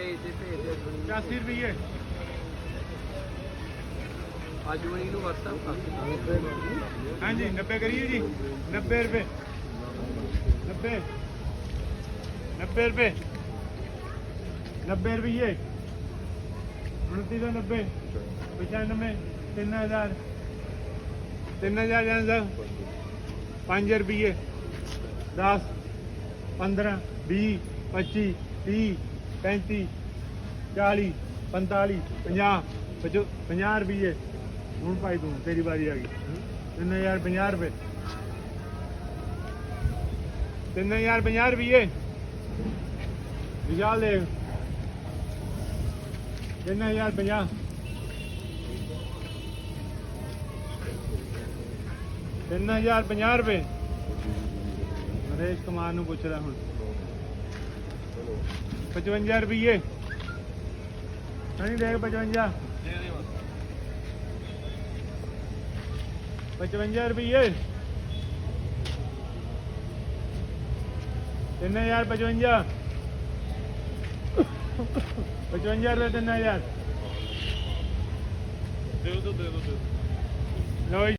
ਭੇਜ ਦੇ ਭੇਜ ਦੇ ਅਜਵਣੀ 85 ਰੁਪਏ ਅਜਵਣੀ ਨੂੰ WhatsApp ਕਰ ਹਾਂਜੀ 90 ਕਰੀਏ ਜੀ। 90 ਰੁਪਏ। 90 90 ਰੁਪਏ। 90 ਰੁਪਏ 29 ਦਾ 90 95 3000 3000 ਜਾਂ 5 ਰੁਪਏ 10 15 20 25 30 35 40 45 50 50 ਰੁਪਏ ਹੁਣ ਭਾਈ ਤੂੰ ਤੇਰੀ ਵਾਰੀ ਆ ਗਈ। 3050 ਰੁਪਏ। 3050 ਰੁਪਏ ਵਿਚਾਲ ਦੇ। 3050 3050 ਰੁਪਏ। ਨਰੇਸ਼ ਕੁਮਾਰ ਨੂੰ ਪੁੱਛਦਾ ਹੁਣ। 55 ਰੁਪਏ ਨਹੀਂ ਦੇਖ 55 55 ਰੁਪਏ 3055 55 ਰੁਪਏ 3000 ਦੇ ਦੋ ਦੇ ਦੋ ਦੇ। ਲਓ